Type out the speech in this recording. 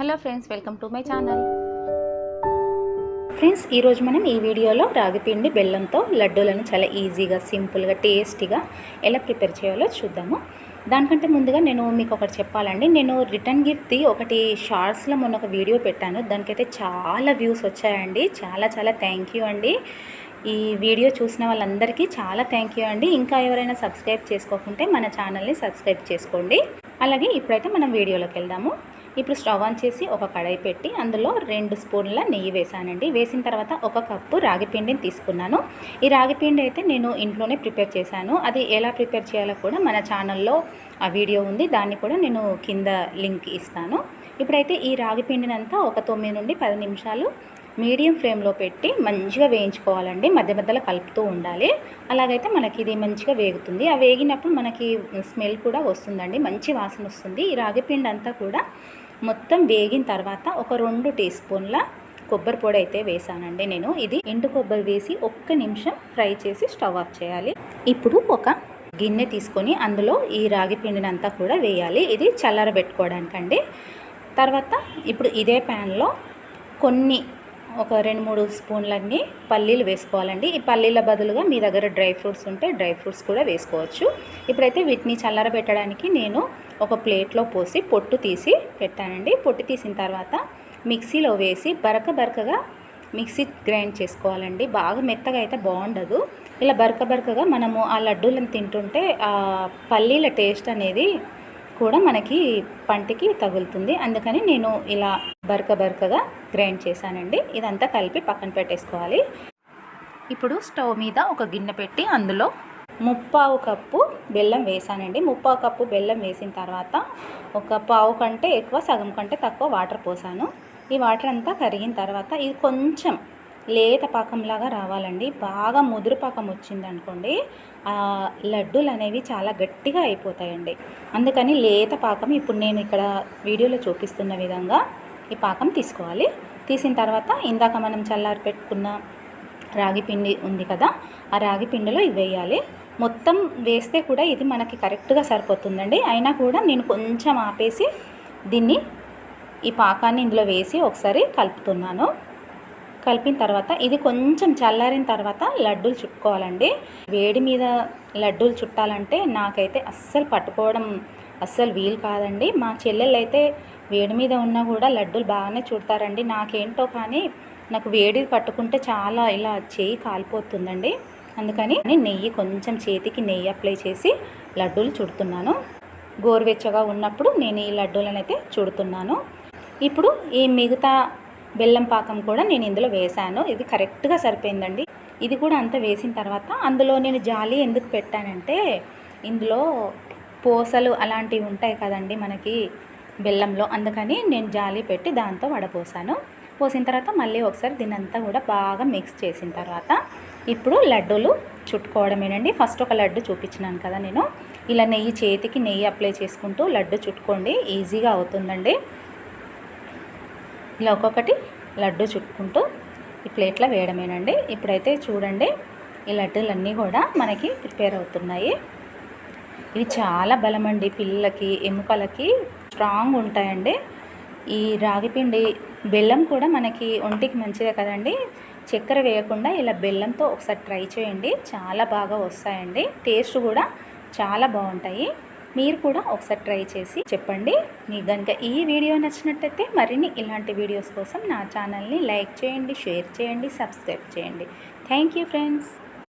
Hello friends welcome to my channel. Friends ఈరోజు మనం ఈ వీడియోలో రాగిపిండి బెల్లంతో లడ్డూలను చాలా ఈజీగా సింపుల్గా టేస్టీగా ఎలా ప్రిపేర్ చేయాలో చూద్దాము. దానికంటే ముందుగా నేను మీకు ఒకటి చెప్పాలండి. నేను రిటర్న్ గిఫ్ట్ది ఒకటి షార్ట్స్లో మొన్న ఒక వీడియో పెట్టాను. దానికైతే చాలా వ్యూస్ వచ్చాయండి. చాలా చాలా థ్యాంక్ యూ అండి. ఈ వీడియో చూసిన వాళ్ళందరికీ చాలా థ్యాంక్ యూ అండి. ఇంకా ఎవరైనా సబ్స్క్రైబ్ చేసుకోకుంటే మన ఛానల్ని సబ్స్క్రైబ్ చేసుకోండి. అలాగే ఇప్పుడైతే మనం వీడియోలోకి వెళ్దాము. ఇప్పుడు స్టవ్ ఆన్ చేసి ఒక కడాయి పెట్టి అందులో రెండు స్పూన్ల నెయ్యి వేసానండి. వేసిన తర్వాత ఒక కప్పు రాగి పిండిని తీసుకున్నాను. ఈ రాగి పిండి అయితే నేను ఇంట్లోనే ప్రిపేర్ చేశాను. అది ఎలా ప్రిపేర్ చేయాలో కూడా మన ఛానల్లో ఆ వీడియో ఉంది. దాన్ని కూడా నేను కింద లింక్ ఇస్తాను. ఇప్పుడైతే ఈ రాగిపిండిని అంతా ఒక తొమ్మిది నుండి పది నిమిషాలు మీడియం ఫ్లేమ్లో పెట్టి మంచిగా వేయించుకోవాలండి. మధ్య మధ్యలో కలుపుతూ ఉండాలి. అలాగైతే మనకి ఇది మంచిగా వేగుతుంది. ఆ వేగినప్పుడు మనకి స్మెల్ కూడా వస్తుందండి. మంచి వాసన వస్తుంది. ఈ రాగిపిండి అంతా కూడా మొత్తం వేగిన తర్వాత ఒక రెండు టీ స్పూన్ల కొబ్బరి పొడి అయితే వేసానండి నేను. ఇది ఎండు కొబ్బరి వేసి ఒక్క నిమిషం ఫ్రై చేసి స్టవ్ ఆఫ్ చేయాలి. ఇప్పుడు ఒక గిన్నె తీసుకొని అందులో ఈ రాగి పిండినంతా కూడా వేయాలి. ఇది చల్లారబెట్టుకోవడానికండి. తర్వాత ఇప్పుడు ఇదే ప్యాన్లో కొన్ని ఒక రెండు మూడు స్పూన్లన్నీ పల్లీలు వేసుకోవాలండి. ఈ పల్లీల బదులుగా మీ దగ్గర డ్రై ఫ్రూట్స్ ఉంటే డ్రై ఫ్రూట్స్ కూడా వేసుకోవచ్చు. ఇప్పుడైతే వీటిని చల్లరబెట్టడానికి నేను ఒక ప్లేట్లో పోసి పొట్టు తీసి పెట్టానండి. పొట్టు తీసిన తర్వాత మిక్సీలో వేసి బరక బరకగా మిక్సీ గ్రైండ్ చేసుకోవాలండి. బాగా మెత్తగా అయితే బాగుండదు. ఇలా బరక బరకగా మనము ఆ లడ్డూలను తింటుంటే ఆ పల్లీల టేస్ట్ అనేది కూడా మనకి పంటికి తగులుతుంది. అందుకని నేను ఇలా బరక బరకగా గ్రైండ్ చేశానండి. ఇదంతా కలిపి పక్కన పెట్టేసుకోవాలి. ఇప్పుడు స్టవ్ మీద ఒక గిన్నె పెట్టి అందులో ముప్పావు కప్పు బెల్లం వేసానండి. ముప్పావు కప్పు బెల్లం వేసిన తర్వాత ఒక పావు కంటే ఎక్కువ సగం కంటే తక్కువ వాటర్ పోసాను. ఈ వాటర్ అంతా కరిగిన తర్వాత ఇది కొంచెం లేత పాకంలాగా రావాలండి. బాగా ముదురు పాకం వచ్చిందనుకోండి ఆ లడ్డూలు అనేవి చాలా గట్టిగా అయిపోతాయండి. అందుకని లేత పాకం ఇప్పుడు నేను ఇక్కడ వీడియోలో చూపిస్తున్న విధంగా ఈ పాకం తీసుకోవాలి. తీసిన తర్వాత ఇందాక మనం చల్లారి పెట్టుకున్న రాగి పిండి ఉంది కదా ఆ రాగి పిండిలో ఇది వేయాలి. మొత్తం వేస్తే కూడా ఇది మనకి కరెక్ట్గా సరిపోతుందండి. అయినా కూడా నేను కొంచెం ఆపేసి దీన్ని ఈ పాకాన్ని ఇందులో వేసి ఒకసారి కలుపుతున్నాను. కలిపిన తర్వాత ఇది కొంచెం చల్లారిన తర్వాత లడ్డూలు చుట్టుకోవాలండి. వేడి మీద లడ్డూలు చుట్టాలంటే నాకైతే అస్సలు పట్టుకోవడం అస్సలు వీలు కాదండి. మా చెల్లెళ్ళు అయితే వేడి మీద ఉన్నా కూడా లడ్డూలు బాగానే చుడతారండి. నాకేంటో కానీ నాకు వేడి పట్టుకుంటే చాలా ఇలా చేయి కాలిపోతుందండి. అందుకని నేను నెయ్యి కొంచెం చేతికి నెయ్యి అప్లై చేసి లడ్డూలు చుడుతున్నాను. గోరువెచ్చగా ఉన్నప్పుడు నేను ఈ లడ్డూలను అయితే చుడుతున్నాను. ఇప్పుడు ఈ మిగతా బెల్లం పాకం కూడా నేను ఇందులో వేశాను. ఇది కరెక్ట్గా సరిపోయిందండి. ఇది కూడా అంత వేసిన తర్వాత అందులో నేను జాలి ఎందుకు పెట్టానంటే ఇందులో పూసలు అలాంటివి ఉంటాయి కదండి మనకి బెల్లంలో. అందుకని నేను జాలి పెట్టి దాంతో వడపోసాను. పోసిన తర్వాత మళ్ళీ ఒకసారి దీనంతా కూడా బాగా మిక్స్ చేసిన తర్వాత ఇప్పుడు లడ్డూలు చుట్టుకోవడమేనండి. ఫస్ట్ ఒక లడ్డు చూపించినాను కదా నేను. ఇలా నెయ్యి చేతికి నెయ్యి అప్లై చేసుకుంటూ లడ్డు చుట్టుకోండి. ఈజీగా అవుతుందండి. ఇలా ఒక్కొక్కటి లడ్డు చుట్టుకుంటూ ఈ ప్లేట్లో వేయడమేనండి. ఇప్పుడైతే చూడండి ఈ లడ్డూలన్నీ కూడా మనకి ప్రిపేర్ అవుతున్నాయి. ఇవి చాలా బలమండి పిల్లలకి ఎముకలకి స్ట్రాంగ్ ఉంటాయండి. ఈ రాగిపిండి బెల్లం కూడా మనకి ఒంటికి మంచిదే కదండి. చక్కెర వేయకుండా ఇలా బెల్లంతో ఒకసారి ట్రై చేయండి. చాలా బాగా వస్తాయండి. టేస్ట్ కూడా చాలా బాగుంటాయి. మీరు కూడా ఒకసారి ట్రై చేసి చెప్పండి. మీకు కనుక ఈ వీడియో నచ్చినట్టయితే మరిన్ని ఇలాంటి వీడియోస్ కోసం నా ఛానల్ని లైక్ చేయండి షేర్ చేయండి సబ్స్క్రైబ్ చేయండి. Thank you friends.